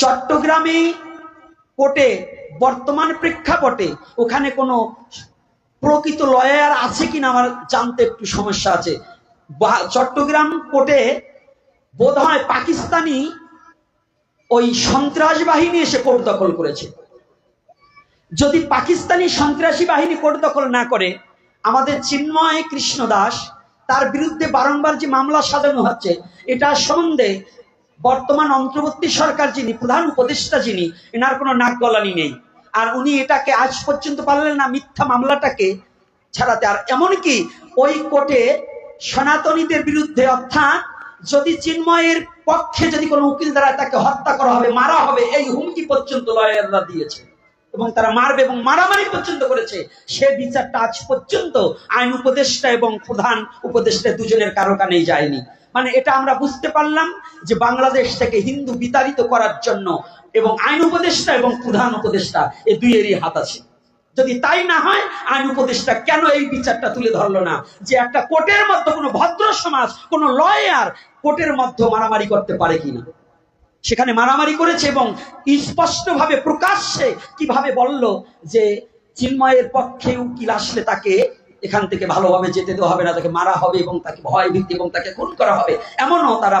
চট্টগ্রামে কোর্টে, বর্তমান প্রেক্ষাপটে ওখানে কোনো প্রকৃত লয়ার আছে কিনা আমার জানতে একটু সমস্যা আছে। চট্টগ্রাম কোর্টে বোধ হয় পাকিস্তানি ওই সন্ত্রাস বাহিনী এসে কোর্ট দখল করেছে। যদি পাকিস্তানি সন্ত্রাসী বাহিনী কোর্ট দখল না করে, আমাদের চিন্ময় কৃষ্ণ দাস তার বিরুদ্ধে বারংবার যে মামলা সাজানো হচ্ছে, এটা সম্বন্ধে বর্তমান অন্তর্বর্তী সরকার যিনি, প্রধান উপদেষ্টা যিনি, এনার কোনো নাক গলানি নেই। আর উনি এটাকে আজ পর্যন্ত পারলেন না, মিথ্যা মামলাটাকে ছাড়াতে। আর এমনকি ওই কোর্টে সনাতনীদের বিরুদ্ধে অর্থাৎ যদি চিন্ময়ের পক্ষে যদি কোনো উকিল দ্বারা তাকে হত্যা করা হবে, মারা হবে, এই হুমকি পর্যন্ত লয়াররা দিয়েছে। এবং তারা মারবে এবং মারামারি পর্যন্ত করেছে। সে বিচারটা আজ পর্যন্ত আইন উপদেষ্টা এবং প্রধান উপদেষ্টা দুজনের কারও কানেই যায়নি। মানে এটা আমরা বুঝতে পারলাম যে বাংলাদেশ থেকে হিন্দু বিতাড়িত করার জন্য এবং আইন উপদেষ্টা এবং প্রধান উপদেষ্টা এই দুইয়েরই হাত আছে। যদি তাই না হয়, আইন উপদেষ্টা কেন এই বিচারটা তুলে ধরলো না? যে একটা কোর্টের মধ্যে কোনো ভদ্র সমাজ, কোনো লয়ার কোর্টের মধ্যে মারামারি করতে পারে কিনা? সেখানে মারামারি করেছে এবং স্পষ্টভাবে প্রকাশ্যে কীভাবে বলল যে চিন্ময়ের পক্ষে উকিল আসলে তাকে এখান থেকে ভালোভাবে যেতে দেওয়া হবে না, তাকে মারা হবে এবং তাকে ভয় ভীতি এবং তাকে খুন করা হবে। এমনও তারা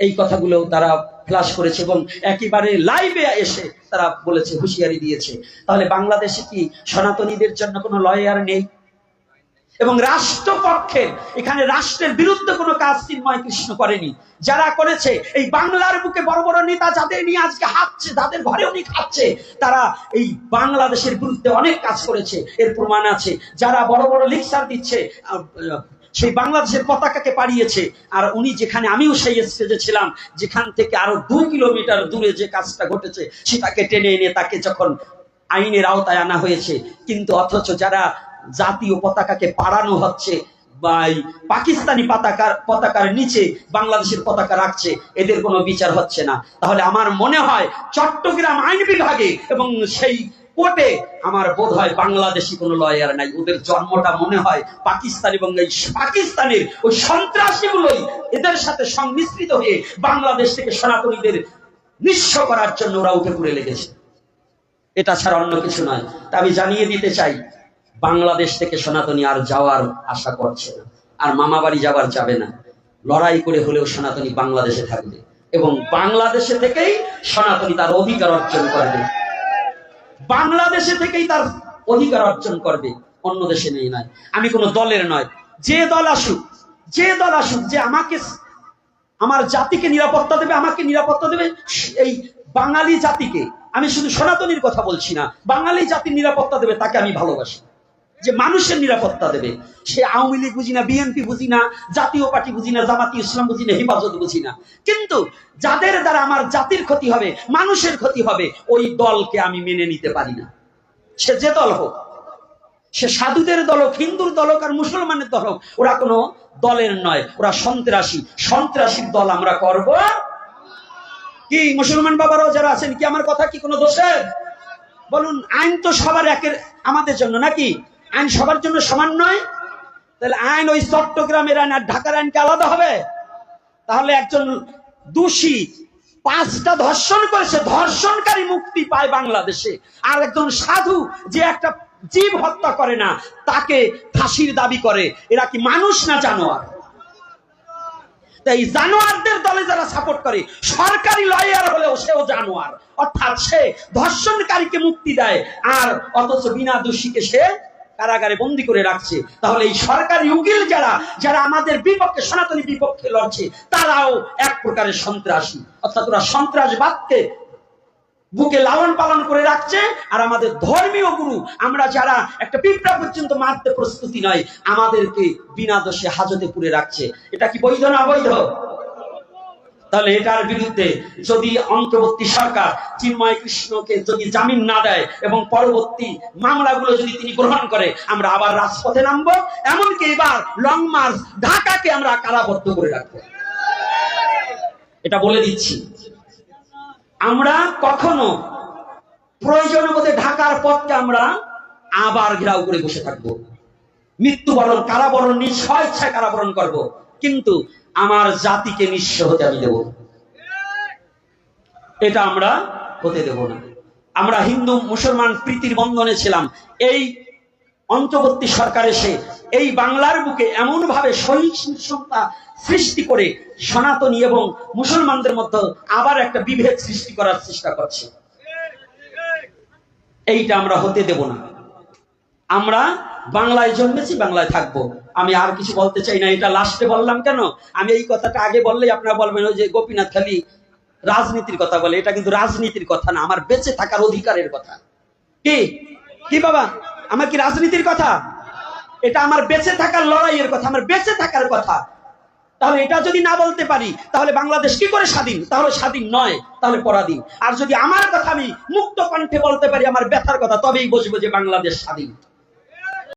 এই কথাগুলো তারা ফ্লাশ করেছে এবং একেবারে লাইভে এসে তারা বলেছে, হুঁশিয়ারি দিয়েছে। তাহলে বাংলাদেশে কি সনাতনীদের জন্য কোনো লয়ার নেই? এবং রাষ্ট্রপক্ষের, এখানে রাষ্ট্রের বিরুদ্ধে কোনো কাজ চিন্ময় কৃষ্ণ করেনি। যারা করেছে, এই বাংলার বুকে বড় বড় নেতা যাদের নিয়ে আজকে হাঁটছে তাদের ঘরে উনি খাচ্ছে, তারা এই বাংলাদেশের বিরুদ্ধে অনেক কাজ করেছে। এর প্রমাণ আছে, যারা বড় বড় লিকচার দিচ্ছে সেই বাংলাদেশের পতাকাকে পাড়িয়েছে, আর উনি যেখানে, আমিও সেই স্টেজে ছিলাম, যেখান থেকে আরও দুই কিলোমিটার দূরে যে কাজটা ঘটেছে, সেটাকে টেনে এনে তাকে যখন আইনের আওতায় আনা হয়েছে, কিন্তু অথচ যারা জাতীয় পতাকাকে পাড়ানো হচ্ছে বা এই পাকিস্তানি পতাকার পতাকার নিচে বাংলাদেশের পতাকা রাখছে, এদের কোনো বিচার হচ্ছে না। তাহলে আমার মনে হয় চট্টগ্রাম আইন বিভাগে এবং সেই কোর্টে আমার বোধ হয় বাংলাদেশি কোনো লয়ার নাই। ওদের জন্মটা মনে হয় পাকিস্তান এবং এই পাকিস্তানের ওই সন্ত্রাসীগুলোই এদের সাথে সংমিশ্রিত হয়ে বাংলাদেশ থেকে সনাতনীদের নিঃস্ব করার জন্য ওরা উঠে পড়ে লেগেছে। এটা ছাড়া অন্য কিছু নয়। তা আমি জানিয়ে দিতে চাই বাংলাদেশ থেকে সনাতনী আর যাওয়ার আশা করছে না। আর মামা বাড়ি যাবার যাবে না। লড়াই করে হলেও সনাতনী বাংলাদেশে থাকবে। এবং বাংলাদেশে থেকেই সনাতনী তার অধিকার অর্জন করবে। বাংলাদেশে থেকেই তার অধিকার অর্জন করবে। অন্য দেশে নেই নয় আমি কোনো দলের নয়। যে দল আসুক, যে দল আসুক, যে আমাকে আমার জাতিকে নিরাপত্তা দেবে, আমাকে নিরাপত্তা দেবে এই বাঙালি জাতিকে, আমি শুধু সনাতনীর কথা বলছি না, বাঙালি জাতির নিরাপত্তা দেবে, তাকে আমি ভালোবাসি। যে মানুষের নিরাপত্তা দেবে। সে আওয়ামী লীগ বুঝি না, বিএনপি বুঝি না, জাতীয় পার্টি বুঝি না, জামাতি ইসলাম বুঝি না, হেফাজত বুঝি না। কিন্তু যাদের দ্বারা আমার জাতির ক্ষতি হবে, মানুষের ক্ষতি হবে, ওই দলকে আমি মেনে নিতে পারি না। সে যে দল হোক, সে সাধুদের দল হোক, হিন্দুর দল হোক আর মুসলমানের দল হোক, ওরা কোনো দলের নয়, ওরা সন্ত্রাসী। সন্ত্রাসীর দল আমরা করব। কি, মুসলমান বাবারাও যারা আছেন, কি আমার কথা কি কোনো দোষের? বলুন, আইন তো সবার একের, আমাদের জন্য নাকি? আইন সবার জন্য সমান নয়। তাহলে আইন ওই চট্টগ্রামের আইন আর ঢাকার আইনকে আলাদা হবে? তাহলে একজন দোষী পাঁচটা ধর্ষণ করেছে ধর্ষণকারী মুক্তি পায় বাংলাদেশে। আর একজন সাধু যে একটা জীব হত্যা করে না, তাকে ফাঁসির দাবি করে। এরা কি মানুষ না জানোয়ার? তাই জানোয়ারদের দলে যারা সাপোর্ট করে, সরকারি লয়ার হলেও সেও জানোয়ার। অর্থাৎ সে ধর্ষণকারীকে মুক্তি দেয়, আর অথচ বিনা দোষীকে সে কারাগারে বন্দি করে রাখছে। তাহলে এই সরকারি উকিল যারা যারা আমাদের বিপক্ষে, সনাতনী বিপক্ষে লড়ছে, তারাও এক প্রকারের সন্ত্রাসী। অর্থাৎ ওরা সন্ত্রাসবাদকে বুকে লালন পালন করে রাখছে, আর আমাদের ধর্মীয় গুরু, আমরা যারা একটা পিঁপড়া পর্যন্ত মারতে প্রস্তুতি নয়, আমাদেরকে বিনা দোষে হাজতে পুরে রাখছে। এটা কি বৈধ না অবৈধ? তাহলে এটার বিরুদ্ধে যদি অন্তর্বর্তী সরকার চিন্ময় কৃষ্ণকে যদি জামিন না দেয় এবং পরবর্তী মামলাগুলো যদি তিনি গ্রহণ করে, আমরা আবার রাজপথে নামবো। এমনকি এবার লং মার্চ ঢাকাকে আমরা কারাবদ্ধ করে রাখব। এটা বলে দিচ্ছি। আমরা কখনো প্রয়োজন বোধে ঢাকার পথকে আমরা আবার ঘেরাও করে বসে থাকব। মৃত্যুবরণ, কারাবরণ নিজ স্বেচ্ছায় কারাবরণ করব। কিন্তু আমার জাতিকে নিঃস্ব হতে আমি দেব। এটা আমরা হতে দেব না। আমরা হিন্দু, মুসলমান প্রীতির বন্ধনে ছিলাম। এই অন্তর্বর্তী সরকার এসে এই বাংলার বুকে এমন ভাবে সহিংসতা সৃষ্টি করে সনাতনী এবং মুসলমানদের মধ্যে আবার একটা বিভেদ সৃষ্টি করার চেষ্টা করছে। এইটা আমরা হতে দেব না। আমরা বাংলায় জন্মেছি, বাংলায় থাকব। আমি আর কিছু বলতে চাই না, এটা লাস্টে বললাম কেন? আমি এই কথাটা আগে বললেই আপনারা বলবেন, ওই যে গোপীনাথ খালি রাজনীতির কথা বলে, এটা কিন্তু রাজনীতির কথা না, আমার বেঁচে থাকার অধিকারের কথা। কি? কি বাবা? আমার কি রাজনীতির কথা? এটা আমার বেঁচে থাকার লড়াইয়ের কথা, আমার বেঁচে থাকার কথা। তাহলে এটা যদি না বলতে পারি, তাহলে বাংলাদেশ কি করে স্বাধীন? তাহলে স্বাধীন নয়, তাহলে পরাধীন। আর যদি আমার কথা আমি মুক্ত কণ্ঠে বলতে পারি, আমার ব্যথার কথা, তবেই বসবো যে বাংলাদেশ স্বাধীন।